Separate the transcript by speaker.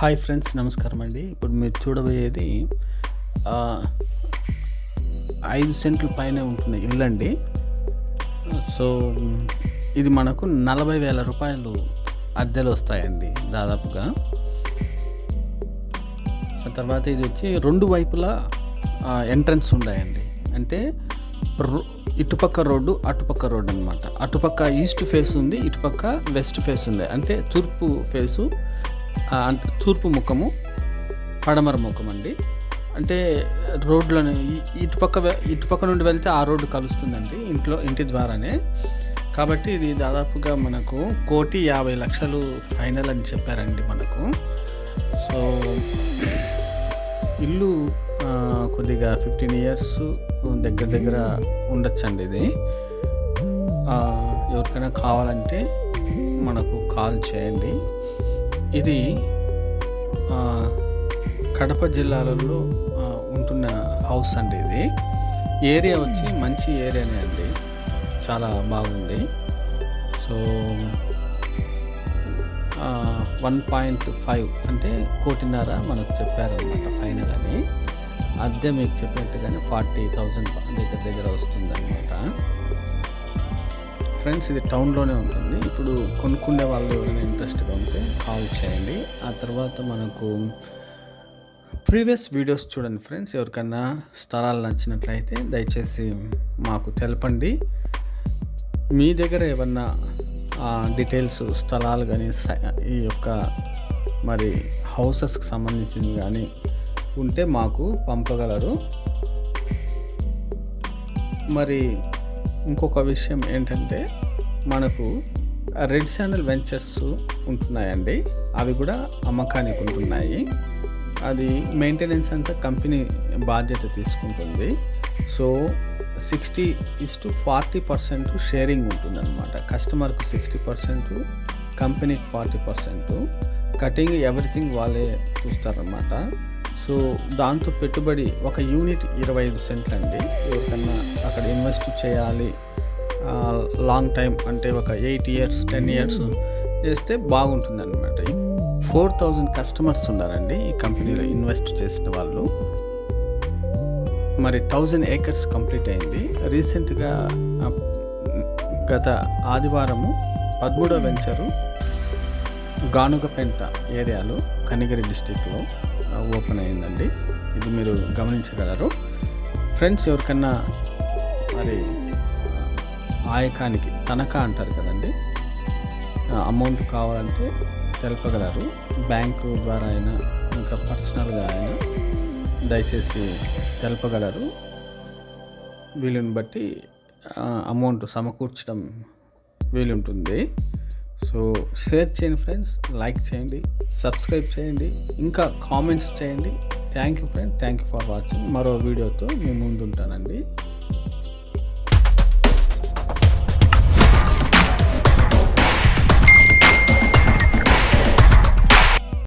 Speaker 1: Hi friends నమస్కారం అండి. ఇప్పుడు మీరు చూడబోయేది ఐదు సెంట్ల పైన ఉంటుంది ఇల్లు అండి సో ఇది మనకు నలభై వేల రూపాయలు అద్దెలు వస్తాయండి దాదాపుగా. ఆ తర్వాత ఇది వచ్చి రెండు వైపులా ఎంట్రన్స్ ఉన్నాయండి. అంటే ఇటుపక్క రోడ్డు అటుపక్క రోడ్డు అనమాట అటుపక్క ఈస్ట్ ఫేస్ ఉంది ఇటుపక్క వెస్ట్ ఫేస్ ఉంది. అంటే తూర్పు ఫేసు తూర్పు ముఖము పడమర ముఖం అండి అంటే రోడ్లను ఇటుపక్క వె- ఇటుపక్క నుండి వెళ్తే ఆ రోడ్డు కలుస్తుందండి ఇంట్లో ఇంటి ద్వారానే. కాబట్టి ఇది దాదాపుగా మనకు కోటి యాభై లక్షలు ఫైనల్ అని చెప్పారండి మనకు. సో ఇల్లు కొద్దిగా ఫిఫ్టీన్ ఇయర్స్ దగ్గర దగ్గర ఉండొచ్చండి ఇది. ఎవరికైనా కావాలంటే మనకు కాల్ చేయండి. ఇది ఆ, కడప జిల్లాలలో ఉంటున్న హౌస్ అండి ఇది. ఏరియా వచ్చి మంచి ఏరియానే అండి. చాలా బాగుంది. సో వన్ పాయింట్ ఫైవ్ అంటే కోటిన్నర మనకు చెప్పారనమాట ఫైనల్ అని అద్దె మీకు చెప్పినట్టుగానే ఫార్టీ థౌజండ్ దగ్గర దగ్గర వస్తుందన్నమాట. ఫ్రెండ్స్ ఇది టౌన్లోనే ఉంటుంది. ఇప్పుడు కొనుక్కునే వాళ్ళు ఎవరైనా ఇంట్రెస్ట్గా ఉంటే కాల్ చేయండి. ఆ తర్వాత మనకు ప్రీవియస్ వీడియోస్ చూడండి ఫ్రెండ్స్. ఎవరికన్నా స్థలాలు నచ్చినట్లయితే దయచేసి మాకు తెలపండి. మీ దగ్గర ఏమన్నా డీటెయిల్స్ స్థలాలు కానీ ఈ యొక్క మరి హౌసెస్కి సంబంధించినవి కానీ ఉంటే మాకు పంపగలరు. మరి ఇంకొక విషయం ఏంటంటే మనకు రెడ్ శాండల్ వెంచర్స్ ఉంటున్నాయండి. అవి కూడా అమ్మకానికి ఉంటున్నాయి. అది మెయింటెనెన్స్ అంతా కంపెనీ బాధ్యత తీసుకుంటుంది. So sixty is to forty percent sharing ఉంటుందన్నమాట. కస్టమర్కు సిక్స్టీ పర్సెంట్ కంపెనీకి ఫార్టీ పర్సెంట్ కటింగ్ ఎవ్రీథింగ్ వాళ్ళే చూస్తారన్నమాట. సో దాంతో పెట్టుబడి ఒక యూనిట్ ఇరవై ఐదు సెంట్లు అండి. ఎవరికన్నా అక్కడ ఇన్వెస్ట్ చేయాలి లాంగ్ టైం అంటే ఒక ఎయిట్ ఇయర్స్ టెన్ ఇయర్స్ చేస్తే బాగుంటుంది అనమాట ఫోర్ థౌజండ్ కస్టమర్స్ ఉన్నారండి ఈ కంపెనీలో ఇన్వెస్ట్ చేసిన వాళ్ళు. మరి థౌజండ్ ఏకర్స్ కంప్లీట్ అయింది. రీసెంట్గా గత ఆదివారము పదమూడో వెంచరు గానుగపెంట ఏరియాలో కనిగిరి డిస్టిక్లో ఓపెన్ అయిందండి. ఇది మీరు గమనించగలరు. ఫ్రెండ్స్ ఎవరికన్నా మరి ఆయకానికి తనఖా అంటారు కదండి అమౌంట్ కావాలంటే తెలపగలరు. బ్యాంకు ద్వారా అయినా ఇంకా పర్సనల్గా అయినా దయచేసి తెలపగలరు. వీలుని బట్టి అమౌంట్ సమకూర్చడం వీలుంటుంది. సో షేర్ చేయండి ఫ్రెండ్స్ లైక్ చేయండి సబ్స్క్రైబ్ చేయండి ఇంకా కామెంట్స్ చేయండి. Thank you friend thank you for watching. మరో వీడియోతో మేము ముందు ఉంటానండి